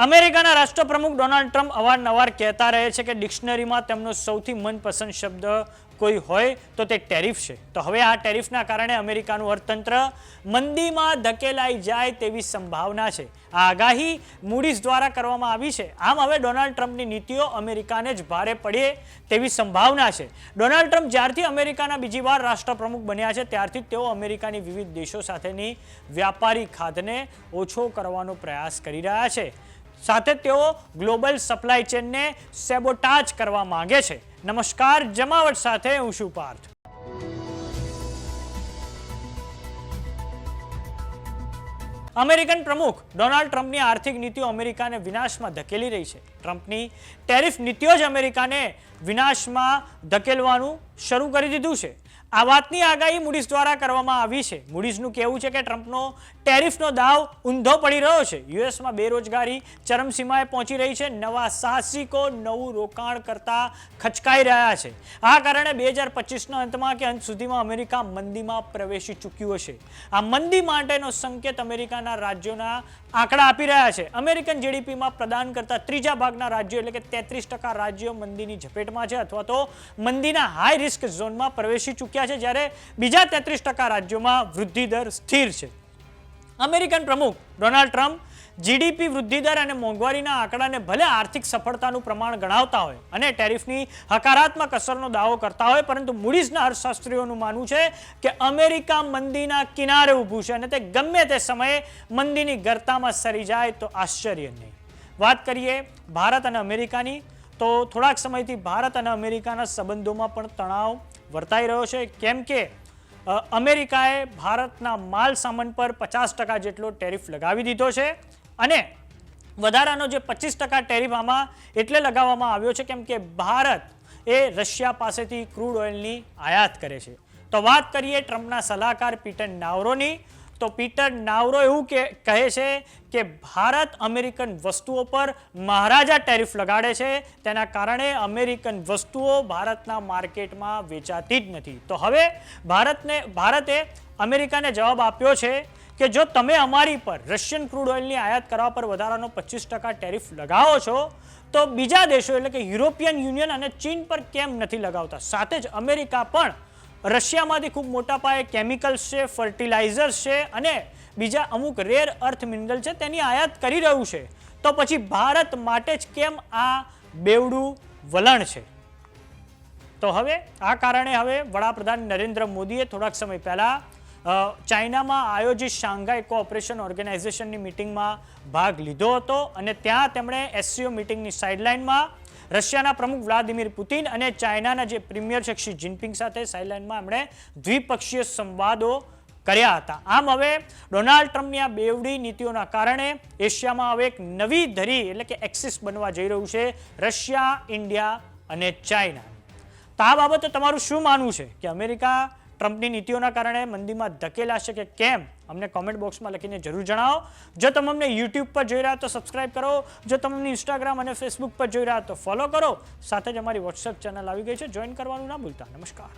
અમેરિકાના રાષ્ટ્રપ્રમુખ Donald Trump અવારનવાર કહેતા રહે છે કે ડિક્શનરીમાં તેમનો સૌથી મનપસંદ શબ્દ કોઈ હોય તો તે ટેરિફ છે. તો હવે આ ટેરિફના કારણે અમેરિકાનું અર્થતંત્ર મંદીમાં ધકેલાઈ જાય તેવી સંભાવના છે. આ આગાહી મૂડીઝ દ્વારા કરવામાં આવી છે. આમ હવે ડોનાલ્ડ ટ્રમ્પની નીતિઓ અમેરિકાને જ ભારે પડે તેવી સંભાવના છે. ડોનાલ્ડ ટ્રમ્પ જ્યારથી અમેરિકાના બીજી વાર રાષ્ટ્રપ્રમુખ બન્યા છે, ત્યારથી તેઓ અમેરિકાની વિવિધ દેશો સાથેની વ્યાપારી ખાધને ઓછો કરવાનો પ્રયાસ કરી રહ્યા છે. સાથે તેઓ ગ્લોબલ સપ્લાય ચેનને સેબોટાજ કરવા માંગે છે. નમસ્કાર, જમાવટ સાથે હું છું પાર્થ. અમેરિકન પ્રમુખ ડોનાલ્ડ ટ્રમ્પની આર્થિક નીતિઓ અમેરિકાને વિનાશમાં ધકેલી રહી છે. ટ્રમ્પની ટેરિફ નીતિઓ જ અમેરિકાને વિનાશમાં ધકેલવાનું શરૂ કરી દીધું છે. આ વાતની આગાહી મૂડીઝ દ્વારા કરવામાં આવી છે. મૂડીઝનું કહેવું છે કે ટ્રમ્પનો ટેરિફનો દાવ ઊંધો પડી રહ્યો છે. યુએસમાં બેરોજગારી ચરમસીમાએ પહોંચી રહી છે. નવા સાહસિકો નવું રોકાણ કરતા ખચકાઈ રહ્યા છે. આ કારણે બે હજાર પચીસના અંતમાં કે અંત સુધીમાં અમેરિકા મંદીમાં પ્રવેશી ચૂક્યું હશે. આ મંદી માટેનો સંકેત અમેરિકાના રાજ્યોના આંકડા આપી રહ્યા છે. અમેરિકન જીડીપીમાં પ્રદાન કરતા ત્રીજા ભાગના રાજ્યો એટલે કે તેત્રીસ ટકા રાજ્યો મંદીની ઝપેટમાં છે અથવા તો મંદીના હાઈ રિસ્ક ઝોનમાં પ્રવેશી ચૂક્યા છે જ્યારે બીજા તેત્રીસ રાજ્યોમાં વૃદ્ધિ સ્થિર છે. અમેરિકન પ્રમુખ ડોનાલ્ડ ટ્રમ્પ જીડીપી વૃદ્ધિ અને મોંઘવારીના આંકડાને ભલે આર્થિક સફળતાનું પ્રમાણ ગણાવતા હોય અને ટેરિફની હકારાત્મક અસરનો દાવો કરતા હોય, પરંતુ મૂડીઝના અર્થશાસ્ત્રીઓનું માનવું છે કે અમેરિકા મંદીના કિનારે ઊભું છે અને તે ગમે તે સમયે મંદીની ગર્તામાં સરી જાય તો આશ્ચર્ય નહીં. વાત કરીએ ભારત અને અમેરિકાની, તો થોડાક સમયથી ભારત અને અમેરિકાના સંબંધોમાં પણ તણાવ વર્તાઈ રહ્યો છે, કેમ કે અમેરિકાએ ભારતના માલ સામાન પર પચાસ ટકા જેટલો ટેરિફ લગાવી દીધો છે અને વધારાનો જે પચીસ ટકા ટેરિફ આમાં એટલે લગાવવામાં આવ્યો છે, કેમ કે ભારત એ રશિયા પાસેથી ક્રૂડ ઓઇલની આયાત કરે છે. તો વાત કરીએ ટ્રમ્પના સલાહકાર પીટર નાવરોની. તો પીટર નાવરો એવું કે, કહે છે કે ભારત અમેરિકન વસ્તુઓ પર મહારાજા ટેરિફ લગાડે છે. તેના કારણે અમેરિકન વસ્તુઓ ભારતના માર્કેટમાં વેચાતી જ નથી. તો હવે ભારતને, ભારતે અમેરિકાને જવાબ આપ્યો છે કે જો તમે અમારી પર રશિયન ક્રૂડ ઓઇલની આયાત કરવા પર વધારાનો પચીસ ટકા ટેરિફ લગાવો છો, તો બીજા દેશો એટલે કે યુરોપિયન યુનિયન અને ચીન પર કેમ નથી લગાવતા? સાથે જ અમેરિકા પણ રશિયામાંથી ખૂબ મોટા પાયે કેમિકલ્સ છે ફર્ટિલાઇઝર્સ છે અને બીજા અમુક રેર અર્થ મિનરલ છે તેની આયાત કરી રહ્યું છે. તો પછી ભારત માટે જ કેમ આ બેવડું વલણ છે? તો હવે આ કારણે હવે વડાપ્રધાન નરેન્દ્ર મોદીએ થોડાક સમય પહેલાં ચાઇનામાં આયોજિત શાંઘાઈ કોઓપરેશન ઓર્ગેનાઇઝેશનની મિટિંગમાં ભાગ લીધો હતો અને ત્યાં તેમણે એસસીઓ મિટિંગની સાઇડલાઇનમાં રશિયાના પ્રમુખ વ્લાદિમીર પુતિન અને ચાઇનાના જે પ્રીમિયર છે શી જિનપિંગ સાથે સાઇલેન્ડમાં એમણે દ્વિપક્ષીય સંવાદો કર્યા હતા. આમ હવે ડોનાલ્ડ ટ્રમ્પની આ બેવડી નીતિઓના કારણે એશિયામાં હવે એક નવી ધરી એટલે કે એક્સિસ બનવા જઈ રહ્યું છે રશિયા, ઇન્ડિયા અને ચાઇના. તો આ બાબતે તમારું શું માનવું છે? કે અમેરિકા ટ્રમ્પની નીતિઓના કારણે મંદીમાં ધકેલાશે કે કેમ, અમને કોમેન્ટ બોક્સમાં લખીને જરૂર જણાવો. જો તમે અમને યુટ્યુબ પર જોઈ રહ્યા તો સબસ્ક્રાઇબ કરો. જો તમે અમને ઇન્સ્ટાગ્રામ અને ફેસબુક પર જોઈ રહ્યા તો ફોલો કરો. સાથે જ અમારી વોટ્સએપ ચેનલ આવી ગઈ છે. જોઈન કરવાનું ના ભૂલતા. નમસ્કાર.